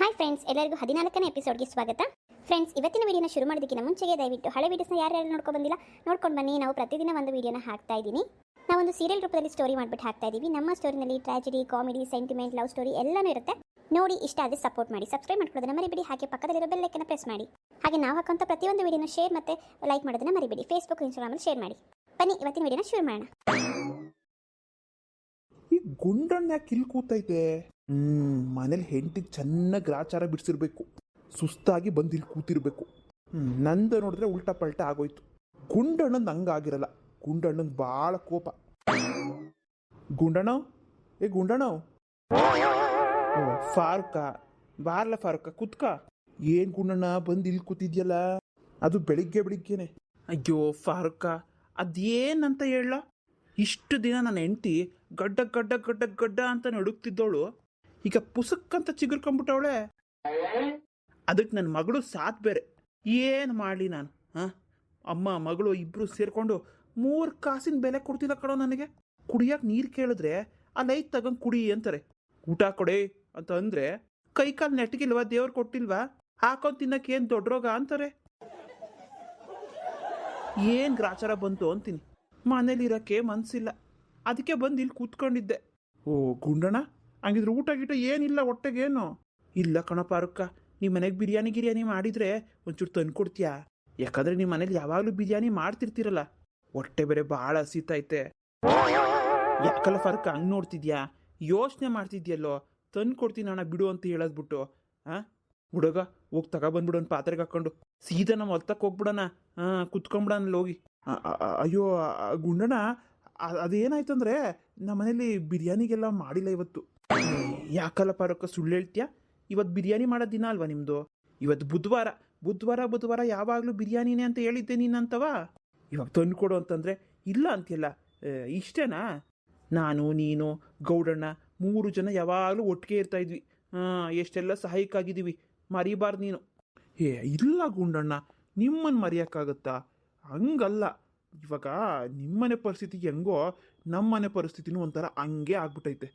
Hi friends ಎಲ್ಲರಿಗೂ ಹದಿನಾಲ್ಕನೇ ಎಪಿಸೋಡ್ಗೆ ಸ್ವಾಗತ. ಫ್ರೆಂಡ್ಸ್ ಇವತ್ತಿನ ವಿಡಿಯೋನ ಶುರು ಮಾಡೋದಕ್ಕಿಂತ ಮುಂಚೆಗೆ ದಯವಿಟ್ಟು ಹಳೆ ವಿಡಿಯೋಸ್ನ ಯಾರ್ಯಾರು ನೋಡ್ಕೊಂಡು ಬಂದಿಲ್ಲ, ನೋಡ್ಕೊಂಡು ಬನ್ನಿ. ನಾವು ಪ್ರತಿದಿನ ಒಂದು ವಿಡಿಯೋನ ಹಾಕ್ತಾ ಇದ್ದೀನಿ. ನಾವೊಂದು ಸೀರಿಯಲ್ ರೂಪದಲ್ಲಿ ಸ್ಟೋರಿ ಮಾಡ್ಬಿಟ್ಟು ಹಾಕ್ತಾ ಇದ್ದೀವಿ. ನಮ್ಮ ಸ್ಟೋರಿನಲ್ಲಿ tragedy comedy sentiment love story ಎಲ್ಲನೂ ಇರುತ್ತೆ. ನೋಡಿ, ಇಷ್ಟ ಆದರೆ ಸಪೋರ್ಟ್ ಮಾಡಿ. ಸಬ್ಸ್ಕ್ರೈಬ್ ಮಾಡ್ಕೊಳ್ಳೋದನ್ನ ಮರಿಬಿಡಿ. ಹಾಗೆ ಪಕ್ಕದಲ್ಲಿರೋ ಬೆಲ್ ಐಕನ್ನ ಪ್ರೆಸ್ ಮಾಡಿ. ಹಾಗೆ ನಾವು ಹಾಕುವಂಥ ಪ್ರತಿಯೊಂದು ವಿಡಿಯೋನ ಶೇರ್ ಮತ್ತು ಲೈಕ್ ಮಾಡೋದನ್ನ ಮರಿಬಿಡಿ. ಫೇಸ್ಬುಕ್ ಇನ್ಸ್ಟಾಗ್ರಾಮಲ್ಲಿ ಶೇರ್ ಮಾಡಿ. ಬನ್ನಿ, ಇವತ್ತಿನ ವಿಡಿಯೋನ ಶುರು ಮಾಡೋಣ. ಈ ಗುಂಡಣ್ಣ ಯಾಕೆ ಕೂತೈತೆ ಹ್ಮ್, ಮನೇಲಿ ಹೆಂಡತಿ ಚೆನ್ನಾಗಿ ಗ್ರಾಚಾರ ಬಿಡಿಸಿರ್ಬೇಕು. ಸುಸ್ತಾಗಿ ಬಂದು ಇಲ್ಲಿ ಕೂತಿರ್ಬೇಕು ನಂದು ನೋಡಿದ್ರೆ ಉಲ್ಟಾ ಪಲ್ಟಾ ಆಗೋಯ್ತು. ಗುಂಡಣ್ಣಂದು ಹಂಗಾಗಿರಲ್ಲ. ಗುಂಡಣ್ಣಂದು ಭಾಳ ಕೋಪ. ಗುಂಡಣ್ಣ ಏ ಗುಂಡಣ್ಣ ಫಾರುಕ. ಬಾರ್ಲ ಫಾರುಕ, ಕುತ್ಕ. ಏನ್ ಗುಂಡಣ್ಣ, ಬಂದು ಇಲ್ಲಿ ಕೂತಿದ್ಯಲ್ಲ? ಅದು ಬೆಳಿಗ್ಗೆ ಬೆಳಿಗ್ಗೆನೆ. ಅಯ್ಯೋ, ಫಾರುಕ, ಅದೇನಂತ ಹೇಳ ಇಷ್ಟು ದಿನ ನನ್ನ ಹೆಂಡತಿ ಗಡ್ಡ ಗಡ್ಡ ಗಡ್ಡ ಗಡ್ಡ ಅಂತ ನಡುಕ್ತಿದ್ದವಳು ಈಗ ಪುಸಕ್ ಅಂತ ಚಿಗುರ್ಕೊಂಬಿಟ್ಟವಳೆ ಅದಕ್ಕೆ ನನ್ನ ಮಗಳು ಸಾತ್ ಬೇರೆ. ಏನು ಮಾಡಲಿ ನಾನು, ಹಾಂ? ಅಮ್ಮ, ಮಗಳು ಇಬ್ಬರು ಸೇರಿಕೊಂಡು ಮೂರು ಕಾಸಿನ ಬೆಲೆ ಕೊಡ್ತಿಲ್ಲ ಕಣೋ ನನಗೆ? ಕುಡಿಯೋಕೆ ನೀರು ಕೇಳಿದ್ರೆ ಆ ಲೈಟ್ ತಗೊಂಡು ಕುಡಿ ಅಂತಾರೆ. ಊಟ ಕೊಡೆ ಅಂತ ಅಂದರೆ ಕೈ ಕಾಲು ನೆಟ್ಟಗಿಲ್ವಾ ದೇವ್ರು ಕೊಟ್ಟಿಲ್ವಾ? ಹಾಕೊಂಡು ತಿನ್ನಕ್ಕೆ ಏನು ದೊಡ್ಡ ರೋಗ ಅಂತಾರೆ. ಏನು ಗ್ರಾಚಾರ ಬಂತು ಅಂತೀನಿ. ಮನೇಲಿರೋಕ್ಕೆ ಮನಸ್ಸಿಲ್ಲ ಅದಕ್ಕೆ ಬಂದು ಇಲ್ಲಿ ಕೂತ್ಕೊಂಡಿದ್ದೆ. ಓ ಗುಂಡಣ್ಣ? ಹಂಗಿದ್ರೆ ಊಟ ಗೀಟ ಏನಿಲ್ಲ ಹೊಟ್ಟೆಗೇನು? ಇಲ್ಲ ಕಣಪ್ಪ ಅರುಕ್ಕ ನಿಮ್ಮ ಮನೆಗೆ ಬಿರಿಯಾನಿ ಗಿರಿಯಾನಿ ಮಾಡಿದರೆ ಒಂಚೂರು ತಂದು ಕೊಡ್ತೀಯಾ ಯಾಕಂದ್ರೆ ನಿಮ್ಮ ಮನೇಲಿ ಯಾವಾಗಲೂ ಬಿರಿಯಾನಿ ಮಾಡ್ತಿರ್ತೀರಲ್ಲ, ಹೊಟ್ಟೆ ಬೇರೆ ಭಾಳ ಹಸಿತೈತೆ. ಯಾಕಲ್ಲ ಫರ್ಕ್ ಹಂಗೆ ನೋಡ್ತಿದ್ಯಾ? ಯೋಚನೆ ಮಾಡ್ತಿದ್ಯಲ್ಲೋ ತಂದು ಕೊಡ್ತೀನಿ ಅಣ್ಣ ಬಿಡು ಅಂತ ಹೇಳದ್ಬಿಟ್ಟು ಹಾಂ ಹುಡುಗ, ಹೋಗಿ ತಗೊಬಂದ್ಬಿಡೋಣ ಪಾತ್ರೆಗೆ ಹಾಕ್ಕೊಂಡು ಸೀದಾ ನಮ್ಮ ಹೊಲ್ತಕ್ಕೆ ಹೋಗ್ಬಿಡೋಣ ಹಾಂ ಕುತ್ಕೊಂಬಿಡೋಣ ಹೋಗಿ. ಅಯ್ಯೋ ಗುಂಡಣ್ಣ ಅದೇನಾಯ್ತಂದ್ರೆ ನಮ್ಮ ಮನೇಲಿ ಬಿರಿಯಾನಿಗೆಲ್ಲ ಮಾಡಿಲ್ಲ ಇವತ್ತು. ಯಾಕಲ್ಲ ಪಾರಕ್ಕ ಸುಳ್ಳು ಹೇಳ್ತೀಯಾ? ಇವತ್ತು ಬಿರಿಯಾನಿ ಮಾಡೋ ದಿನ ಅಲ್ವಾ ನಿಮ್ಮದು ಇವತ್ತು ಬುಧವಾರ ಬುಧವಾರ ಬುಧವಾರ ಯಾವಾಗಲೂ ಬಿರಿಯಾನಿನೇ ಅಂತ ಹೇಳಿದ್ದೆ ನೀನಂತವ? ಇವಾಗ ತಂದು ಕೊಡು ಅಂತಂದ್ರೆ, ಇಲ್ಲ ಅಂತಿಲ್ಲ ಇಷ್ಟೇನಾ? ನಾನು, ನೀನು, ಗೌಡಣ್ಣ ಮೂರು ಜನ ಯಾವಾಗಲೂ ಒಟ್ಟಿಗೆ ಇರ್ತಾ ಇದ್ವಿ. ಹಾಂ ಎಷ್ಟೆಲ್ಲ ಸಹಾಯಕ್ಕಾಗಿದ್ದೀವಿ. ಮರಿಬಾರ್ದು ನೀನು. ಏ, ಇಲ್ಲ ಗುಂಡಣ್ಣ ನಿಮ್ಮನ್ನು ಮರೆಯೋಕ್ಕಾಗತ್ತಾ? ಹಂಗಲ್ಲ. ಇವಾಗ ನಿಮ್ಮನೆ ಪರಿಸ್ಥಿತಿ ಹೆಂಗೋ ನಮ್ಮನೆ ಪರಿಸ್ಥಿತಿನೂ ಒಂಥರ ಹಂಗೆ ಆಗ್ಬಿಟ್ಟೈತೆ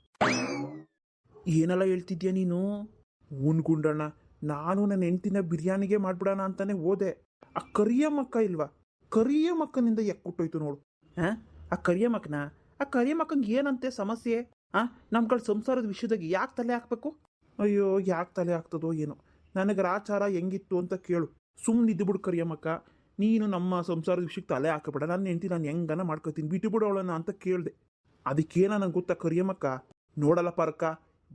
ಏನೆಲ್ಲ ಹೇಳ್ತಿದ್ಯಾ ನೀನು? ಊನ್ ಗುಂಡಣ್ಣ ನಾನು ನನ್ನ ಹೆಂಡ್ತಿನ ಬಿರಿಯಾನಿಗೆ ಮಾಡ್ಬಿಡೋಣ ಅಂತಾನೆ ಹೋದೆ. ಆ ಕರಿಯ ಮಕ್ಕ ಇಲ್ವಾ? ಕರಿಯ ಮಕ್ಕನಿಂದ ಎಕ್ಕುಟ್ಟೋಯ್ತು ನೋಡು. ಹಾಂ ಆ ಕರಿಯ ಮಕ್ಕನ? ಆ ಕರಿಯ ಮಕ್ಕಂಗೆ ಏನಂತೆ ಸಮಸ್ಯೆ? ಆ? ಕಡೆ ಸಂಸಾರದ ವಿಷಯದಾಗ ಯಾಕೆ ತಲೆ ಹಾಕ್ಬೇಕು? ಅಯ್ಯೋ, ಯಾಕೆ ತಲೆ ಹಾಕ್ತದೋ ಏನೋ. ನನಗೆ ರಾಚಾರ ಹೆಂಗಿತ್ತು ಅಂತ ಕೇಳು. ಸುಮ್ಮನೆ ಇದ್ದುಬಿಡು ಕರಿಯಮ್ಮಕ್ಕ ನೀನು ನಮ್ಮ ಸಂಸಾರದ ವಿಷಯಕ್ಕೆ ತಲೆ ಹಾಕಬೇಡ. ನನ್ನ ಹೆಂಡ್ತಿ ನಾನು ಹೆಂಗನ ಮಾಡ್ಕೋತೀನಿ ಬಿಟ್ಟು ಬಿಡೋಳನ ಅಂತ ಕೇಳಿದೆ. ಅದಕ್ಕೇನ ನಂಗೆ ಗೊತ್ತಾ ಕರಿಯಮ್ಮಕ್ಕ ನೋಡಲ್ಲ ಪಾರ್ಕ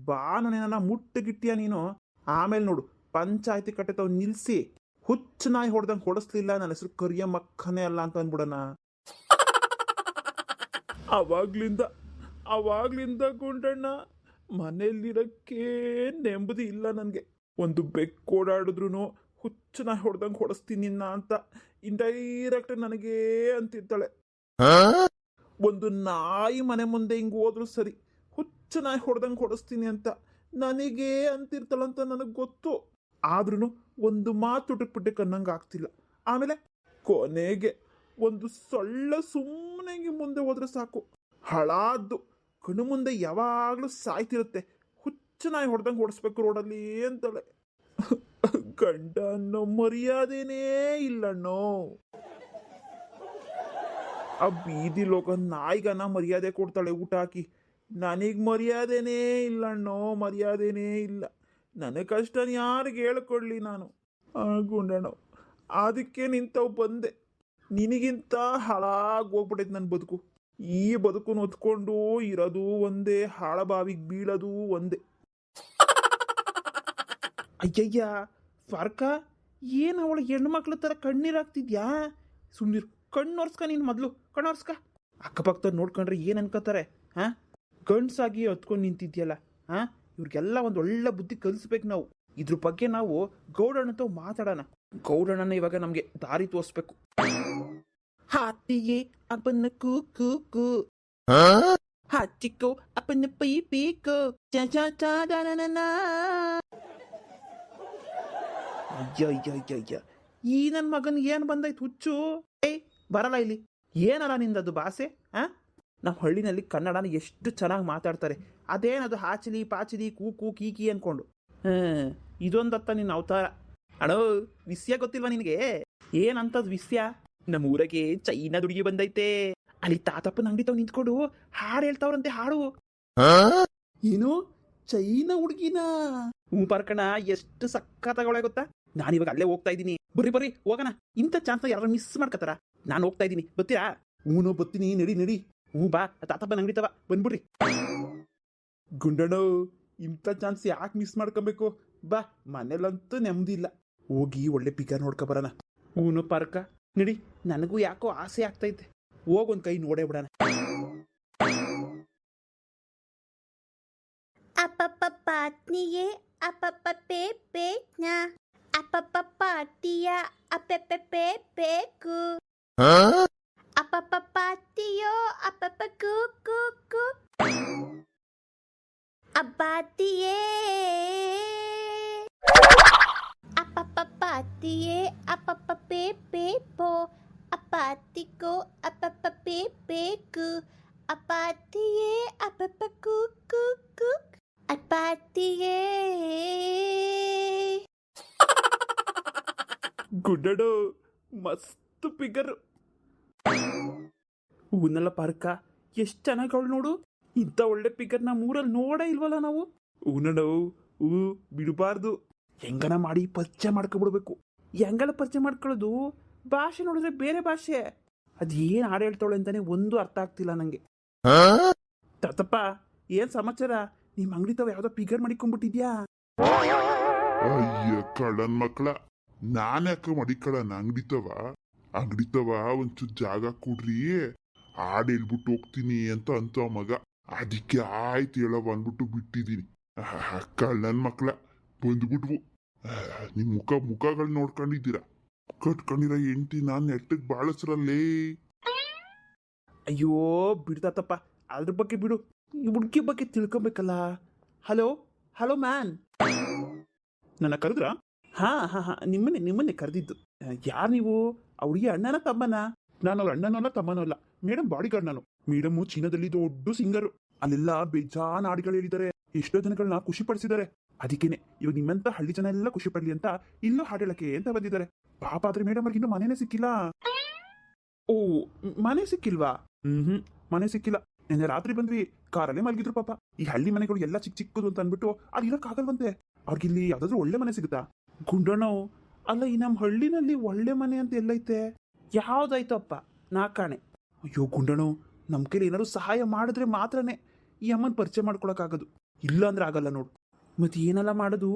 ಬಾ ನನ್ನ ಮುಟ್ಟಗಿಟ್ಟಿಯ ನೀನು. ಆಮೇಲೆ ನೋಡು ಪಂಚಾಯತಿ ಕಟ್ಟೆ ತಾವು ನಿಲ್ಲಿಸಿ ಹುಚ್ಚ ನಾಯಿ ಹೊಡೆದಂಗೆ ಹೊಡೆಸ್ಲಿಲ್ಲ ನನ್ನ ಹೆಸರು ಕರಿಯ ಮಕ್ಕನೇ ಅಲ್ಲ ಅಂತ ಅಂದ್ಬಿಡಣ. ಅವಾಗ್ಲಿಂದ ಅವಾಗ್ಲಿಂದ ಗುಂಡಣ್ಣ ಮನೆಯಲ್ಲಿರಕ್ಕೆ ನೆಮ್ಮದಿ ಇಲ್ಲ ನನಗೆ. ಒಂದು ಬೆಕ್ಕು ಓಡಾಡಿದ್ರು ಹುಚ್ಚು ನಾಯಿ ಹೊಡೆದಂಗೆ ಹೊಡೆಸ್ತೀನಿ ನಿನ್ನ ಅಂತ ಇಂಡೈರೆಕ್ಟ್ ನನಗೇ ಅಂತಿದ್ದಾಳೆ. ಒಂದು ನಾಯಿ ಮನೆ ಮುಂದೆ ಹಿಂಗೆ ಹೋದ್ರು ಸರಿ ನಾಯಿ ಹೊಡೆದಂಗೆ ಹೊಡೆಸ್ತೀನಿ ಅಂತ ನನಗೇ ಅಂತಿರ್ತಾಳಂತ ನನಗೆ ಗೊತ್ತು. ಆದ್ರೂ ಒಂದು ಮಾತು ಟುಟುಕ್ಬಿಟ್ಟೆ ಕನ್ನಂಗೆ ಆಗ್ತಿಲ್ಲ ಆಮೇಲೆ ಕೊನೆಗೆ ಒಂದು ಸೊಳ್ಳ ಸುಮ್ಮನೆ ಹಿಂಗೆ ಮುಂದೆ ಹೋದ್ರೆ ಸಾಕು. ಹಳಾದ್ದು, ಕಣ್ಣು ಮುಂದೆ ಯಾವಾಗಲೂ ಸಾಯ್ತಿರುತ್ತೆ. ಹುಚ್ಚು ನಾಯಿ ಹೊಡೆದಂಗೆ ಹೊಡೆಸ್ಬೇಕು ರೋಡಲ್ಲಿ ಅಂತಳೆ. ಗಂಡ ಅನ್ನೋ ಮರ್ಯಾದೆನೇ ಇಲ್ಲಣ್ಣೋ ಆ ಬೀದಿ ಲೋಕ ನಾಯಿಗನ ಮರ್ಯಾದೆ ಕೊಡ್ತಾಳೆ ಊಟ ಹಾಕಿ. ನನಗೆ ಮರ್ಯಾದೆನೇ ಇಲ್ಲ ಅಣ್ಣೋ, ಮರ್ಯಾದೆನೇ ಇಲ್ಲ. ನನಗೆ ಕಷ್ಟ ಯಾರಿಗೆ ಹೇಳ್ಕೊಡ್ಲಿ ನಾನು? ಗುಂಡಣ್ಣ, ಅದಕ್ಕೆ ನಿಂತವು ಬಂದೆ. ನಿನಗಿಂತ ಹಾಳಾಗಿ ಹೋಗ್ಬಿಟ್ಟೈತೆ ನನ್ನ ಬದುಕು. ಈ ಬದುಕನ್ನು ಹೊತ್ಕೊಂಡು ಇರೋದು ಒಂದೇ, ಹಾಳಬಾವಿಗೆ ಬೀಳೋದು ಒಂದೇ. ಅಯ್ಯಯ್ಯ, ಫರ್ಕ, ಏನು ಅವಳು ಹೆಣ್ಮಕ್ಳ ಥರ ಕಣ್ಣೀರಾಗ್ತಿದ್ಯಾ ಸುಮ್ಮನಿರು ಕಣ್ಣು ಒರ್ಸ್ಕ ನೀನು ಮೊದಲು, ಕಣ್ಣು ಒರ್ಸ್ಕ. ಅಕ್ಕಪಕ್ಕದ ನೋಡ್ಕೊಂಡ್ರೆ ಏನು ಅನ್ಕೋತಾರೆ, ಹಾಂ? ಗಂಡ್ಸಾಗಿ ಹೊತ್ಕೊಂಡು ನಿಂತಿದ್ಯಲ್ಲ ಹಾಂ ಇವ್ರಿಗೆಲ್ಲ ಒಂದು ಒಳ್ಳೆ ಬುದ್ಧಿ ಕಲಿಸ್ಬೇಕು ನಾವು. ಇದ್ರ ಬಗ್ಗೆ ನಾವು ಗೌಡಣ್ಣ ತಾವು ಮಾತಾಡೋಣ. ಗೌಡಣ್ಣನ ಇವಾಗ ನಮಗೆ ದಾರಿ ತೋರಿಸ್ಬೇಕು. ಹಾತಿಗೆ ಅಪ್ಪನ ಕೂ ಕೂ. ಕೂ ಹಾಚಿಕೋ ಅಪ್ಪನ ಪೈ ಪೀಕೋ. ಅಯ್ಯ ಚ ಚ ಈ ನನ್ನ ಮಗನ್ ಏನ್ ಬಂದಾಯ್ತು ಹುಚ್ಚು? ಏಯ್ ಬರಲ್ಲ ಇಲ್ಲಿ. ಏನಲ್ಲ ನಿಂದದು ಭಾಷೆ ಆ? ನಮ್ಮ ಹಳ್ಳಿನಲ್ಲಿ ಕನ್ನಡನ ಎಷ್ಟು ಚೆನ್ನಾಗಿ ಮಾತಾಡ್ತಾರೆ. ಅದೇನದು ಹಾಚಲಿ ಪಾಚಲಿ ಕೂಕು ಕೀಕಿ ಅನ್ಕೊಂಡು. ಹಾಂ ಇದೊಂದತ್ತ ನಿನ್ನ ಅವತಾರ. ಅಣೋ ವಿಷಯ ಗೊತ್ತಿಲ್ವಾ ನಿನಗೆ? ಏನಂತದ್ ವಿಷಯ? ನಮ್ಮ ಊರಿಗೆ ಚೈನಾ ದುಡುಗಿ ಬಂದೈತೆ. ಅಲ್ಲಿ ತಾತಪ್ಪನ ಅಂಗಡಿ ತಾವ್ ನಿಂತ್ಕೊಂಡು ಹಾಡು ಹೇಳ್ತಾವ್ರಂತೆ ಹಾಡು. ಏನು? ಚೈನಾ ಹುಡುಗಿನ? ಹ್ಞೂ ಪರ್ಕಣ ಎಷ್ಟು ಸಕ್ಕತ್ತಾಗೊಳೆ ಗೊತ್ತಾ? ನಾನು ಇವಾಗ ಅಲ್ಲೇ ಹೋಗ್ತಾ ಇದ್ದೀನಿ. ಬರ್ರಿ ಬರ್ರಿ ಹೋಗೋಣ. ಇಂಥ ಚಾನ್ಸ್ ಯಾರು ಮಿಸ್ ಮಾಡ್ಕತ್ತಾರ? ನಾನು ಹೋಗ್ತಾ ಇದ್ದೀನಿ. ಬರ್ತೀರಾ? ಹ್ಞೂ ಬತ್ತೀನಿ ನಡಿ ನಡಿ. ಹ್ಞೂ ಬಾ. ತಾತಪ್ಪನ ಅಂಗಡಿ ತವ ಬಂದ್ಬಿಡ್ರಿ. ಗುಂಡಣ್ಣ ಇಂಥ ಚಾನ್ಸ್ ಯಾಕೆ ಮಿಸ್ ಮಾಡ್ಕೊಬೇಕು? ಬಾ ಮನೇಲಂತೂ ನೆಮ್ಮದಿ ಇಲ್ಲ. ಹೋಗಿ ಒಳ್ಳೆ ಪಿಗ ನೋಡ್ಕೊ ಬರೋಣ. ಹೂನು ಪಾರ್ಕ. ನಡಿ ನನಗೂ ಯಾಕೋ ಆಸೆ ಆಗ್ತೈತೆ. ಹೋಗೊಂದು ಕೈ ನೋಡೇ ಬಿಡೋಣ. ಅಪ್ಪಪ್ಪ ಪಾತ್ನಿಯೇ ಅಪ್ಪಪ್ಪ ಪೇ ಪೇಜ್ನ ಅಪ್ಪಪ್ಪ ಪಾಟಿಯ ಅಪ್ಪೆಪ್ಪೆ ಬೇಕು ಅಪ್ಪಪ್ಪ ಪಾತಿಯೋ ಅಪ್ಪಪ್ಪ ಕು ಕು ಕು ಅಬ್ಬಾತಿಯೇ ಅಪ್ಪಪ್ಪ ಪಾತಿಯೇ ಅಪ್ಪಪ್ಪ ಪೇ ಪೇ ಪೋ ಅಪ್ಪಾತಿಕೋ ಅಪ್ಪಪ್ಪ ಪೇ ಬೇಕು ಅಪ್ಪಾತಿಯೇ ಅಪ್ಪಪ್ಪ ಕು ಕು ಕು ಅಪ್ಪಾತಿಯೇ ಗುಡ್ಡಡು ಮಸ್ತ್ ಪಿಗರ್ ಹೂನಲ್ಲ ಪಾರ್ಕ ಎಷ್ಟು ಚೆನ್ನಾಗಿ ಅವಳು ನೋಡು. ಇಂಥ ಒಳ್ಳೆ ಪಿಗರ್ ನಮ್ಮ ಊರಲ್ಲಿ ನೋಡೇ ಇಲ್ವಲ್ಲ ನಾವು. ಹೂನಡು ಹೂ ಬಿಡಬಾರ್ದು. ಹೆಂಗನ ಮಾಡಿ ಪರಿಚಯ ಮಾಡ್ಕೊಬಿಡ್ಬೇಕು. ಹೆಂಗಲ್ಲ ಪರಿಚಯ ಮಾಡ್ಕೊಳ್ಳೋದು? ಭಾಷೆ ನೋಡಿದ್ರೆ ಬೇರೆ ಭಾಷೆ. ಅದೇನು ಹಾಡು ಹೇಳ್ತಾಳೆ ಅಂತಾನೆ ಒಂದು ಅರ್ಥ ಆಗ್ತಿಲ್ಲ ನಂಗೆ. ತಾತಪ್ಪ ಏನ್ ಸಮಾಚಾರ? ನಿಮ್ಮ ಅಂಗಡಿ ತಾವ ಯಾವ್ದೋ ಪಿಗರ್ ಮಾಡಿಕೊಂಡ್ಬಿಟ್ಟಿದ್ಯಾ? ಅಯ್ಯ ಕಳ್ಳನ್ ಮಕ್ಕಳ ನಾನ್ಯಾಕ ಮಡಿಕಳನ್ ಅಂಗಡಿತವ ಅಂಗಡಿತವ ಒಂಚೂರು ಜಾಗ ಕೊಡ್ರಿ. ಹಾಡ್ ಹೋಗ್ತೀನಿ ಅಂತ ಅಂತ ಮಗ. ಅದಕ್ಕೆ ಆಯ್ತು ಹೇಳವ ಅಂದ್ಬಿಟ್ಟು ಬಿಟ್ಟಿದ್ದೀನಿ. ಆಹ್, ನನ್ನ ಮಕ್ಕಳ ಬಂದ್ಬಿಟ್ವು. ನಿಮ್ಮ ನಿಮ್ ಮುಖ ಮುಖಗಳು ನೋಡ್ಕೊಂಡಿದ್ದೀರಾ? ಕಟ್ಕೊಂಡಿರೋ ಎಂಟಿ ನಾನು ನೆಟ್ಟಕ್ಕೆ ಬಾಳಸ್ರಲ್ಲೇ. ಅಯ್ಯೋ ಬಿಡ್ತಾತಪ್ಪ ಅದ್ರ ಬಗ್ಗೆ ಬಿಡು. ಈ ಹುಡುಗಿ ಬಗ್ಗೆ ತಿಳ್ಕೊಬೇಕಲ್ಲ. Hello hello man. ನನ್ನ ಕರೆದ್ರ? ಹಾ ಹಾ ಹಾ ನಿಮ್ಮನ್ನೇ ನಿಮ್ಮನ್ನೇ ಕರೆದಿದ್ದು. ಯಾರು ನೀವು? ಅವ್ರಿಗೆ ಅಣ್ಣನ ತಮ್ಮನ? ನಾನು ಅವ್ರ ಅಣ್ಣನೂ ಅಲ್ಲ ತಮ್ಮನೂ ಅಲ್ಲ. ಮೇಡಮ್ ಬಾಡಿ ಗಾರ್ಡ್ ನಾನು. ಮೇಡಮ್ ಚೀನಾದಲ್ಲಿ ದೊಡ್ಡ ಸಿಂಗರು. ಅಲ್ಲೆಲ್ಲ ಬೇಜಾನ್ ಹಾಡುಗಳು ಹೇಳಿದ್ದಾರೆ. ಎಷ್ಟೋ ಜನಗಳನ್ನ ಖುಷಿ ಪಡಿಸಿದ್ದಾರೆ ಅದಕ್ಕೇನೆ, ಇವಾಗ ನಿಮ್ಮಂತ ಹಳ್ಳಿ ಜನ ಎಲ್ಲ ಖುಷಿ ಪಡ್ಲಿ ಅಂತ ಇಲ್ಲೂ ಹಾಡು ಹೇಳಕ್ಕೆ ಅಂತ ಬಂದಿದ್ದಾರೆ. ಪಾಪ ಆದ್ರೆ ಮೇಡಮ್ ಅವ್ರಿಗೆ ಇನ್ನೂ ಮನೇನೆ ಸಿಕ್ಕಿಲ್ಲ. ಓ, ಮನೆ ಸಿಕ್ಕಿಲ್ವಾ? ಹ್ಮ್ ಹ್ಮ್ ಮನೆ ಸಿಕ್ಕಿಲ್ಲ. ನಿನ್ನೆ ರಾತ್ರಿ ಬಂದ್ವಿ, ಕಾರಲ್ಲೇ ಮಲಗಿದ್ರು ಪಾಪ. ಈ ಹಳ್ಳಿ ಮನೆಗಳು ಎಲ್ಲ ಚಿಕ್ಕ ಚಿಕ್ಕದು ಅಂತ ಅಂದ್ಬಿಟ್ಟು ಅಲ್ಲಿ ಇರೋಕ್ಕಾಗಲ್ವಂತೆ ಅವ್ರಿಗಿಲ್ಲಿ ಯಾವ್ದಾದ್ರು ಒಳ್ಳೆ ಮನೆ ಸಿಗುತ್ತಾ? ಗುಂಡೋಣೋ ಅಲ್ಲ ಈ ನಮ್ಮ ಹಳ್ಳಿನಲ್ಲಿ ಒಳ್ಳೆ ಮನೆ ಅಂತ ಎಲ್ಲೈತೆ? ಯಾವ್ದಾಯ್ತಪ್ಪ? ನಾ ಕಾಣೆ ಅಯ್ಯೋ ಗುಂಡಣ್ಣು ನಮ್ಮ ಕೈಲಿ ಏನಾದ್ರು ಸಹಾಯ ಮಾಡಿದ್ರೆ ಮಾತ್ರನೇ ಈ ಅಮ್ಮನ ಪರಿಚಯ ಮಾಡ್ಕೊಳಕ್ಕಾಗೋದು. ಇಲ್ಲ ಅಂದ್ರೆ ಆಗಲ್ಲ ನೋಡು. ಮತ್ತೆ ಏನೆಲ್ಲ ಮಾಡೋದು?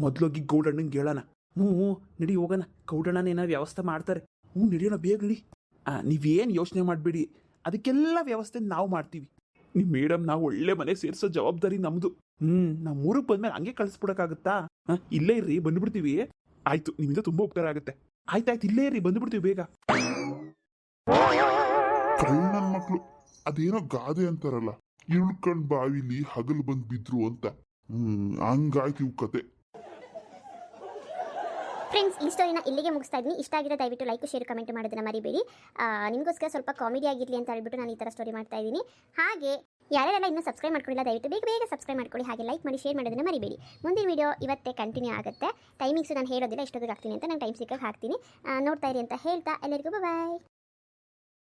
ಮೊದ್ಲೋಗಿ ಗೌಡಣ್ಣಂಗೆ ಹೇಳೋಣ ಹ್ಞೂ ನಡಿ ಹೋಗೋಣ. ಗೌಡಣ್ಣನ ಏನೋ ವ್ಯವಸ್ಥೆ ಮಾಡ್ತಾರೆ. ಹ್ಞೂ ನಡಿಯೋಣ ಬೇಗ ನಡಿ. ನೀವೇನು ಯೋಚನೆ ಮಾಡಬೇಡಿ. ಅದಕ್ಕೆಲ್ಲ ವ್ಯವಸ್ಥೆ ನಾವು ಮಾಡ್ತೀವಿ. ನಿಮ್ಮ ಮೇಡಮ್ ನಾವು ಒಳ್ಳೆ ಮನೆ ಸೇರಿಸೋ ಜವಾಬ್ದಾರಿ ನಮ್ದು. ಹ್ಞೂ ನಮ್ಮ ಊರಿಗೆ ಬಂದ್ಮೇಲೆ ಹಂಗೆ ಕಳಿಸ್ಬಿಡಕ್ಕಾಗತ್ತಾ? ಹಾಂ, ಇಲ್ಲೇ ಇರ್ರಿ, ಬಂದುಬಿಡ್ತೀವಿ. ಆಯ್ತು, ನಿಮ್ಮಿಂದ ತುಂಬ ಉಪಕಾರ ಆಗುತ್ತೆ. ಆಯ್ತಾಯ್ತು, ಇಲ್ಲೇ ಇರ್ರಿ, ಬಂದುಬಿಡ್ತೀವಿ ಬೇಗ. ಕಳ್ಳನ್ ಮಕ್ಳು. ಅದೇನೋ ಗಾದೆ ಅಂತಾರಲ್ಲ. ಇಳ್ಕಂಡ್ ಬಾವಿಲಿ ಹಗಲು ಬಂದ್ ಬಿದ್ರು ಅಂತ. ಹ್ಮ್, ಹಂಗಾಯ್ತು ಇವ್ ಕತೆ. ಫ್ರೆಂಡ್ಸ್ ಈ ಸ್ಟೋರಿನ ಇಲ್ಲಿಗೆ ಮುಗಿಸ್ತಾ ಇದ್ದೀನಿ ಇಷ್ಟ ಆಗಿರೋ ದಯವಿಟ್ಟು ಲೈಕ್ ಶೇರ್ ಕಮೆಂಟ್ ಮಾಡೋದನ್ನ ಮರಿಬೇಡಿ. ನಿಮಗೋಸ್ಕರ ಸ್ವಲ್ಪ ಕಾಮಿಡಿ ಆಗಿರಲಿ ಅಂತ ಹೇಳ್ಬಿಟ್ಟು ನಾನು ಈ ಥರ ಸ್ಟೋರಿ ಮಾಡ್ತಾ ಇದ್ದೀನಿ. ಹಾಗೆ ಯಾರ್ಯಾರೆಲ್ಲ ಇನ್ನೂ ಸಬ್ಸ್ಕ್ರೈಬ್ ಮಾಡ್ಕೊಂಡಿಲ್ಲ ದಯವಿಟ್ಟು ಬೇಗ ಬೇಗ ಸಬ್ಸ್ಕ್ರೈಬ್ ಮಾಡ್ಕೊಳ್ಳಿ ಹಾಗೆ ಲೈಕ್ ಮಾಡಿ ಶೇರ್ ಮಾಡೋದನ್ನ ಮರಿಬೇಡಿ. ಮುಂದಿನ ವಿಡಿಯೋ ಇವತ್ತೇ ಕಂಟಿನ್ಯೂ ಆಗುತ್ತೆ. ಟೈಮಿಂಗ್ಸ್ ನಾನು ಹೇಳೋದಿಲ್ಲ ಎಷ್ಟೊತ್ತಿಗೆ ಹಾಕ್ತೀನಿ ಅಂತ ನಾನು ಟೈಮ್ ಸಿಕ್ಕಾಗ ಹಾಕ್ತೀನಿ. ನೋಡ್ತಾ ಇರಿ ಅಂತ ಹೇಳ್ತಾ, ಎಲ್ಲರಿಗೂ ಬಾಯ್